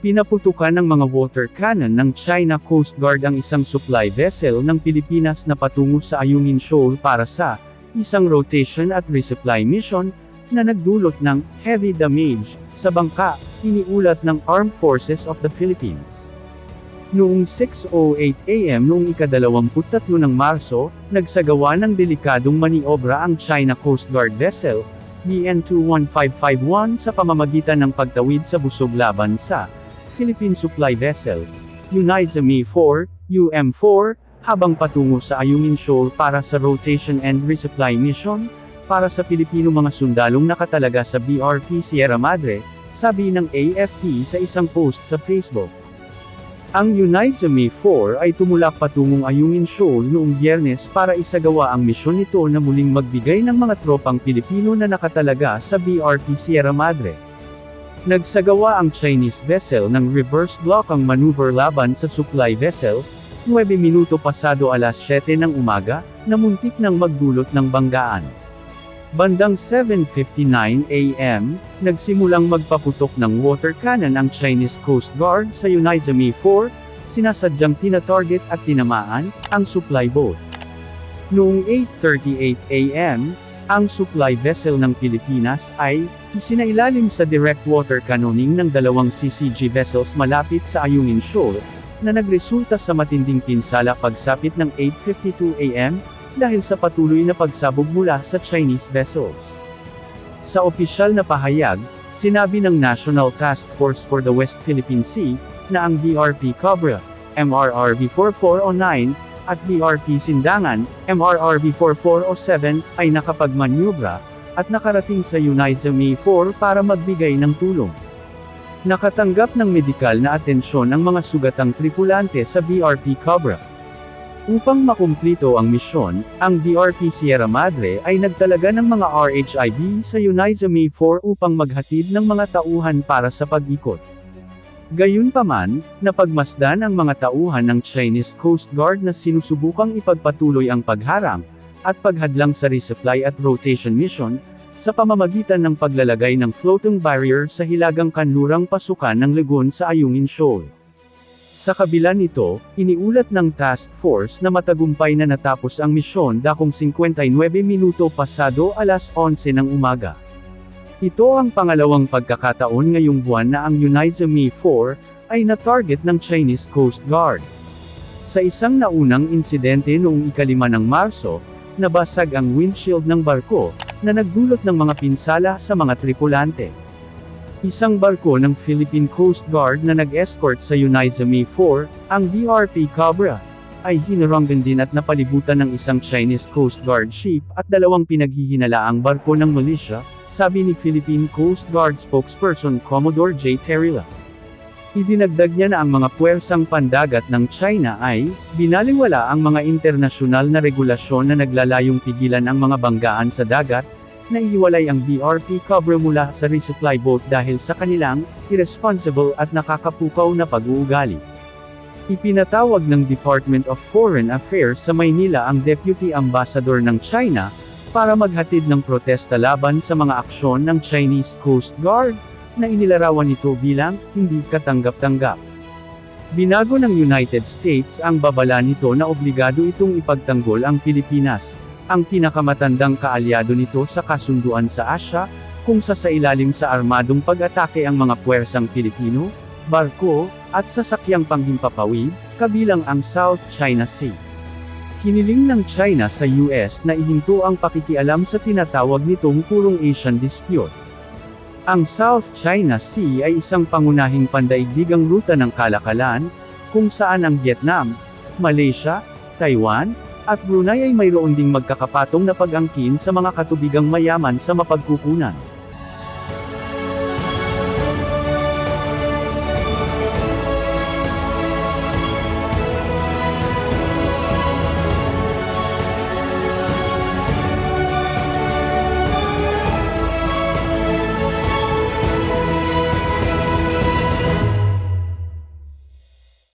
Pinaputukan ng mga water cannon ng China Coast Guard ang isang supply vessel ng Pilipinas na patungo sa Ayungin Shoal para sa isang rotation at resupply mission na nagdulot ng heavy damage sa bangka, iniulat ng Armed Forces of the Philippines. Noong 6.08 am noong ika-23 ng Marso, nagsagawa ng delikadong maniobra ang China Coast Guard vessel, BN21551 sa pamamagitan ng pagtawid sa busog laban sa Philippine Supply Vessel, Unizami 4, UM4, habang patungo sa Ayungin Shoal para sa rotation and resupply mission, para sa Pilipino mga sundalong nakatalaga sa BRP Sierra Madre, sabi ng AFP sa isang post sa Facebook. Ang Unizami 4 ay tumulak patungong Ayungin Shoal noong biyernes para isagawa ang misyon nito na muling magbigay ng mga tropang Pilipino na nakatalaga sa BRP Sierra Madre. Nagsagawa ang Chinese vessel ng reverse block ang maneuver laban sa supply vessel, 9 minuto pasado alas 7 ng umaga, na muntik nang magdulot ng banggaan. Bandang 7.59 am, nagsimulang magpaputok ng water cannon ang Chinese Coast Guard sa Unizami 4, sinasadyang tina-target at tinamaan, ang supply boat. Noong 8.38 am, ang supply vessel ng Pilipinas ay isinailalim sa direct water cannoning ng dalawang CCG vessels malapit sa Ayungin Shoal, na nagresulta sa matinding pinsala pagsapit ng 8.52 am, dahil sa patuloy na pagsabog mula sa Chinese vessels. Sa opisyal na pahayag, sinabi ng National Task Force for the West Philippine Sea, na ang BRP Cobra, MRRB 4409, at BRP Sindangan, MRRB 4407, ay nakapagmanyubra, at nakarating sa Unizami 4 para magbigay ng tulong. Nakatanggap ng medikal na atensyon ang mga sugatang tripulante sa BRP Cobra. Upang makumplito ang misyon, ang BRP Sierra Madre ay nagtalaga ng mga RHIV sa Unizami 4 upang maghatid ng mga tauhan para sa pag-ikot. Gayunpaman, napagmasdan ang mga tauhan ng Chinese Coast Guard na sinusubukang ipagpatuloy ang pagharang, at paghadlang sa resupply at rotation mission, sa pamamagitan ng paglalagay ng floating barrier sa hilagang kanlurang pasukan ng lagoon sa Ayungin Shoal. Sa kabila nito, iniulat ng task force na matagumpay na natapos ang misyon dakong 59 minuto pasado alas 11 ng umaga. Ito ang pangalawang pagkakataon ngayong buwan na ang Unizami 4 ay na-target ng Chinese Coast Guard. Sa isang naunang insidente noong ikalima ng Marso, nabasag ang windshield ng barko, na nagdulot ng mga pinsala sa mga tripulante. Isang barko ng Philippine Coast Guard na nag-escort sa Unizami 4, ang BRP Cobra, ay hinaranggan din at napalibutan ng isang Chinese Coast Guard ship at dalawang pinaghihinalaang barko ng militia, sabi ni Philippine Coast Guard spokesperson Commodore J. Terila. Idinagdag niya na ang mga puwersang pandagat ng China ay, binaliwala ang mga internasyonal na regulasyon na naglalayong pigilan ang mga banggaan sa dagat, na iiwalay ang BRP Cobra mula sa resupply boat dahil sa kanilang, irresponsible at nakakapukaw na pag-uugali. Ipinatawag ng Department of Foreign Affairs sa Maynila ang Deputy Ambassador ng China, para maghatid ng protesta laban sa mga aksyon ng Chinese Coast Guard, na inilarawan nito bilang, hindi katanggap-tanggap. Binago ng United States ang babala nito na obligado itong ipagtanggol ang Pilipinas, ang pinakamatandang kaalyado nito sa kasunduan sa Asya, kung sa ilalim sa armadong pag-atake ang mga puwersang Pilipino, barko, at sasakyang panghimpapawid, kabilang ang South China Sea. Hiniling ng China sa US na ihinto ang pakikialam sa tinatawag nitong purong Asian Dispute. Ang South China Sea ay isang pangunahing pandaigdigang ruta ng kalakalan, kung saan ang Vietnam, Malaysia, Taiwan, at Brunei ay mayroon ding magkakapatong na pag-angkin sa mga katubigang mayaman sa mapagkukunan.